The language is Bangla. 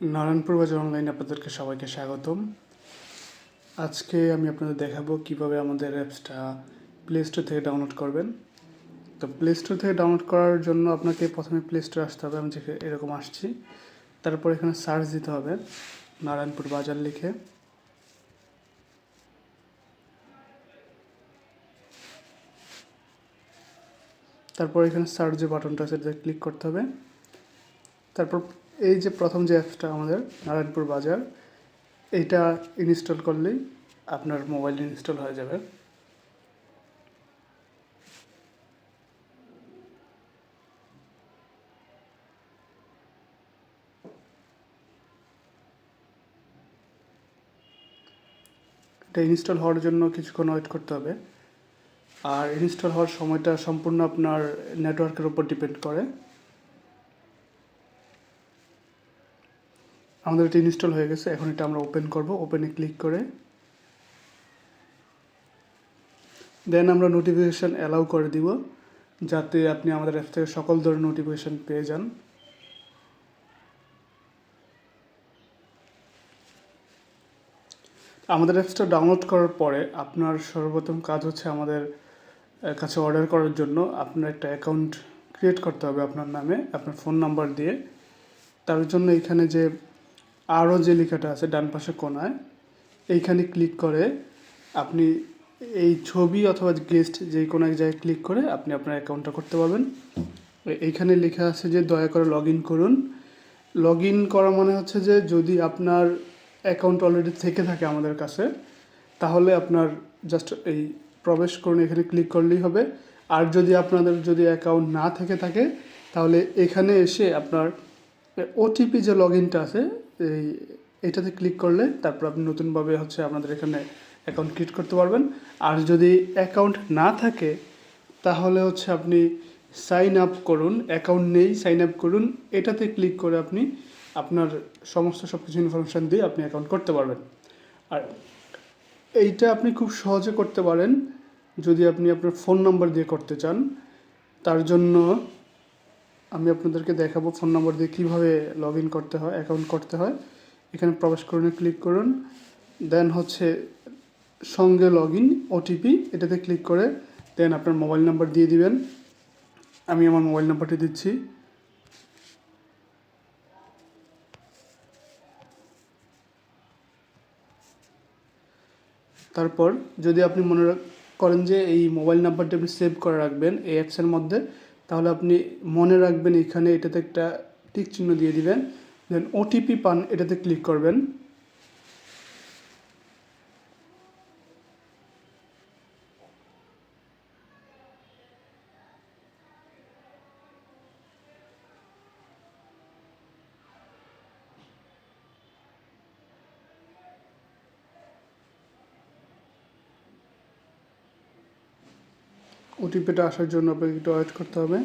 নারায়ণপুর বাজার অনলাইনে আপনাদেরকে সবাইকে স্বাগতম। আজকে আমি আপনাদের দেখাবো কীভাবে আমাদের অ্যাপসটা প্লে স্টোর থেকে ডাউনলোড করবেন। তো প্লে স্টোর থেকে ডাউনলোড করার জন্য আপনাকে প্রথমে প্লে স্টোর আসতে হবে, আমি যেখানে এরকম আসছি। তারপর এখানে সার্চ দিতে হবে নারায়ণপুর বাজার লিখে। তারপর এখানে সার্চ যে বাটনটা আছে ক্লিক করতে হবে। তারপর এই যে প্রথম যে অ্যাপসটা আমাদের, নারায়ণপুর বাজার এটা ইনস্টল করলেই আপনার মোবাইল ইনস্টল হয়ে যাবে। এটা ইনস্টল হওয়ার জন্য কিছুক্ষণ ওয়েট করতে হবে। আর ইনস্টল হওয়ার সময়টা সম্পূর্ণ আপনার নেটওয়ার্কের উপর ডিপেন্ড করে। আমাদের এটা ইনস্টল হয়ে গেছে, এখন এটা আমরা ওপেন করব ওপেনে ক্লিক করে। দেন আমরা নোটিফিকেশান অ্যালাউ করে দিব, যাতে আপনি আমাদের অ্যাপ থেকে সকল ধরনের নোটিফিকেশান পেয়ে যান। আমাদের অ্যাপসটা ডাউনলোড করার পরে আপনার সর্বপ্রথম কাজ হচ্ছে আমাদের কাছে অর্ডার করার জন্য আপনার একটা অ্যাকাউন্ট ক্রিয়েট করতে হবে আপনার নামে, আপনার ফোন নাম্বার দিয়ে। তার জন্য এখানে যে আরও যে লেখাটা আছে ডান পাশে কোনায়, এইখানে ক্লিক করে আপনি এই ছবি অথবা গেস্ট যে কোনো এক জায়গায় ক্লিক করে আপনি আপনার অ্যাকাউন্টটা করতে পারবেন। এইখানে লেখা আছে যে দয়া করে লগ ইন করুন। লগ ইন করা মানে হচ্ছে যে যদি আপনার অ্যাকাউন্ট অলরেডি থেকে থাকে আমাদের কাছে, তাহলে আপনার জাস্ট এই প্রবেশ করুন, এখানে ক্লিক করলেই হবে। আর যদি আপনাদের যদি অ্যাকাউন্ট না থেকে থাকে, তাহলে এখানে এসে আপনার ওটিপি যে লগ ইনটা আছে এই, এটাতে ক্লিক করলে তারপর আপনি নতুনভাবে হচ্ছে আপনাদের এখানে অ্যাকাউন্ট ক্রিয়েট করতে পারবেন। আর যদি অ্যাকাউন্ট না থাকে, তাহলে হচ্ছে আপনি সাইন আপ করুন অ্যাকাউন্ট নেই সাইন আপ করুন। এটাতে ক্লিক করে আপনি আপনার সমস্ত সব কিছু ইনফরমেশান দিয়ে আপনি অ্যাকাউন্ট করতে পারবেন। আর এইটা আপনি খুব সহজে করতে পারেন, যদি আপনি আপনার ফোন নাম্বার দিয়ে করতে চান। তার জন্য আমি আপনাদেরকে দেখাবো ফোন নম্বর দিয়ে কীভাবে লগ ইন করতে হয় অ্যাকাউন্ট করতে হয়। এখানে প্রবেশ করুন ক্লিক করুন। দেন হচ্ছে সঙ্গে লগ ইন ওটিপি এটাতে ক্লিক করে দেন আপনার মোবাইল নাম্বার দিয়ে দিবেন। আমি আমার মোবাইল নাম্বারটি দিচ্ছি। তারপর যদি আপনি মনে করেন যে এই মোবাইল নাম্বারটি আপনি সেভ করে রাখবেন, এই অ্যাপসের মধ্যে তাহলে আপনি মনে রাখবেন এখানে এটাতে একটা টিক চিহ্ন দিয়ে দিবেন দেন ওটিপি পান এটাতে ক্লিক করবেন। ওটিপিটা আসার জন্য আপনাকে একটু ওয়েট করতে হবে।